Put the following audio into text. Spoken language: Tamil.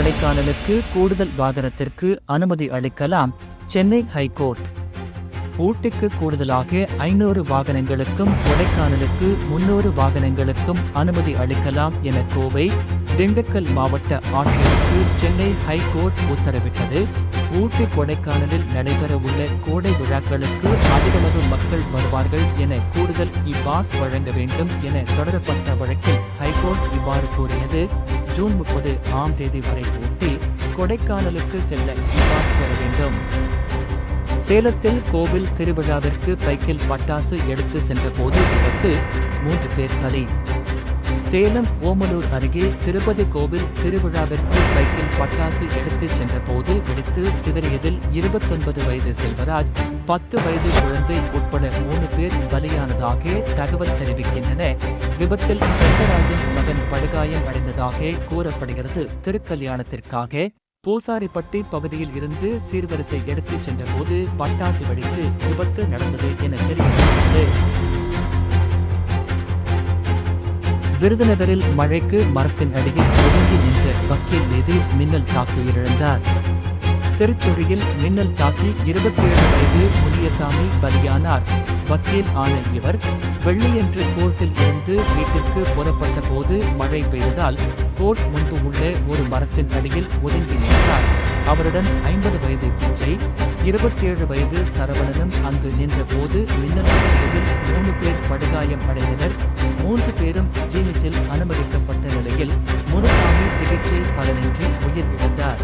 கொடைக்கானலுக்கு கூடுதல் வாகனத்திற்கு அனுமதி அளிக்கலாம். Chennai high court. ஊட்டிக்கு கூடுதலாக ஐநூறு வாகனங்களுக்கும் கொடைக்கானலுக்கு முன்னூறு வாகனங்களுக்கும் அனுமதி அளிக்கலாம் என கோவை திண்டுக்கல் மாவட்ட ஆட்சியருக்கு சென்னை ஹைகோர்ட் உத்தரவிட்டது. ஊட்டி கொடைக்கானலில் நடைபெறவுள்ள கோடை விழாக்களுக்கு அதிகளவு மக்கள் வருவார்கள் என கூடுதல் இப்பாஸ் வழங்க வேண்டும் என தொடரப்பட்ட வழக்கில் ஹைகோர்ட் இவ்வாறு கூறியது. ஜூன் முப்பது ஆம் தேதி வரை ஊட்டி கொடைக்கானலுக்கு செல்ல இப்பாஸ் பெற வேண்டும். சேலத்தில் கோவில் திருவிழாவிற்கு பைக்கில் பட்டாசு எடுத்து சென்றபோது விபத்து மூன்று பேர் பலி. சேலம் ஓமலூர் அருகே திருப்பதி கோவில் திருவிழாவிற்கு பைக்கில் பட்டாசு எடுத்துச் சென்றபோது வெடித்து சிதறியதில் இருபத்தொன்பது வயது செல்வராஜ் பத்து வயது குழந்தை உட்பட மூணு பேர் பலியானதாக தகவல் தெரிவிக்கின்றன. விபத்தில் செல்வராஜின் மகன் படுகாயம் அடைந்ததாக கூறப்படுகிறது. திருக்கல்யாணத்திற்காக பூசாரிப்பட்டி பகுதியில் இருந்து சீர்வரிசை எடுத்துச் சென்றபோது பட்டாசு வெடித்து விபத்து நடந்தது என தெரிவித்துள்ளது விருதுநகரில் மழைக்கு மரத்தின் அடியில் ஒதுங்கி நின்ற வக்கீல் மீது மின்னல் தாக்கி உயிரிழந்தார் திருச்சூரியில் மின்னல் தாக்கி இருபத்தி ஏழு வயது முனியசாமி பலியானார். வக்கீல் ஆன இவர் வெள்ளியன்று கோர்ட்டில் இருந்து வீட்டிற்கு புறப்பட்ட போது மழை பெய்ததால் கோர்ட் முன்பு உள்ள ஒரு மரத்தின் அடியில் ஒதுங்கி நின்றார். அவருடன் ஐம்பது வயது பிச்சை இருபத்தி ஏழு வயது சரவணனும் அங்கு நின்ற போது மின்னல் தாக்கியதில் மூணு பேர் படுகாயம் அடைந்தனர். மூன்று பேரும் ஆஸ்பத்திரியில் அனுமதிக்கப்பட்ட நிலையில் முனுசாமி சிகிச்சை பலனின்றி உயிரிழந்தார்